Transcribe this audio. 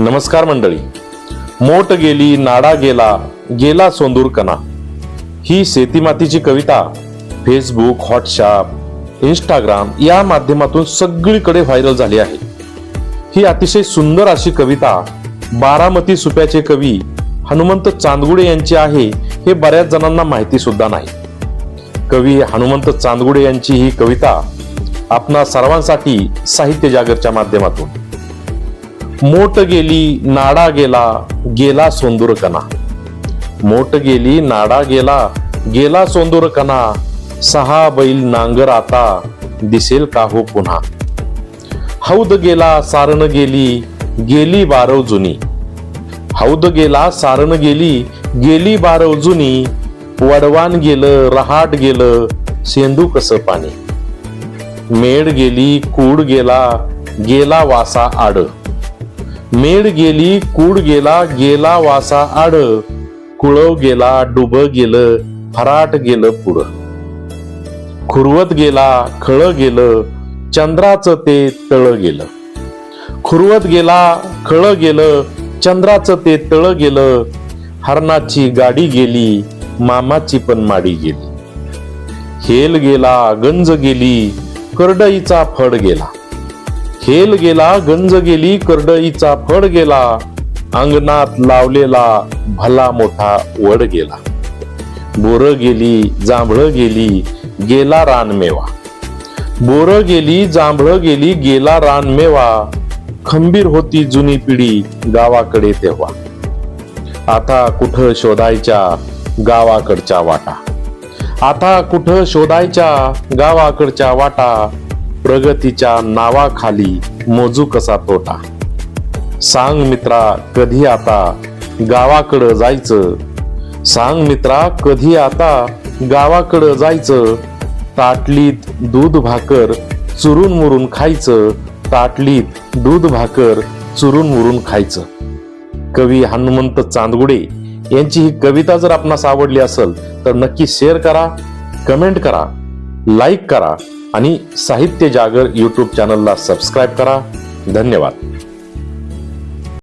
नमस्कार मंडळी. मोट गेली नाडा गेला गेला सोंदूर कणा. ही शेतीमातीची कविता फेसबुक व्हॉट्सअप इंस्टाग्राम या माध्यमातून सगळीकडे व्हायरल झाली आहे. ही अतिशय सुंदर अशी कविता बारामती सुप्याचे कवी हनुमंत चांदगुडे यांची आहे हे बऱ्याच जणांना माहिती सुद्धा नाही. कवी हनुमंत चांदगुडे यांची ही कविता आपणा सर्वांसाठी साहित्य जागरच्या माध्यमातून. मोट गेली नाडा गेला गेला सोंदूरकणा मोट गेली नाडा गेला गेला सोंदूरकणा सहा बैल नांगर आता दिसेल का हो पुन्हा. हौद गेला सारण गेली गेली बारव जुनी. हौद गेला सारण गेली गेली बारव जुनी. वडवान गेलं रहाट गेलं सेंदू कसं पाणी. मेड गेली कूड गेला गेला वासा आड. मेड गेली कूड गेला गेला वासा आड. कुळव गेला डुब गेलं फराट गेलं पुढं. खुरवत गेला खळ गेलं चंद्राचं ते तळ गेलं. खुरवत गेला खळ गेलं चंद्राचं ते तळ गेलं. हरणाची गाडी गेली मामाची पण माडी गेली. हेल गेला गंज गेली करडईचा फड गेला. हेल गेला गंज गेली करडईचा फड गेला अंगणात लावलेला भला मोठा वड गेला. बोर गेली जांभळ गेली गेला रानमेवा. बोर गेली जांभळ गेली गेला रानमेवा. खंबीर होती जुनी पिढी गावाकडे तेव्हा. आता कुठं शोधायच्या गावाकडच्या वाटा? आता कुठं शोधायच्या गावाकडच्या वाटा? प्रगतीच्या नावाखाली मोजू कसा तोटा? सांग मित्रा कधी आता गावाकडं जायचं? सांग मित्रा कधी आता गावाकडं जायचं? ताटलीत दूध भाकर चुरून मुरून खायचं. ताटलीत दूध भाकर चुरून मुरून खायचं. कवी हनुमंत चांदगुडे यांची ही कविता जर आपणास आवडली असेल तर नक्की शेअर करा कमेंट करा लाईक करा. आणि साहित्य जागर यूट्यूब चॅनलला सबस्क्राईब करा. धन्यवाद.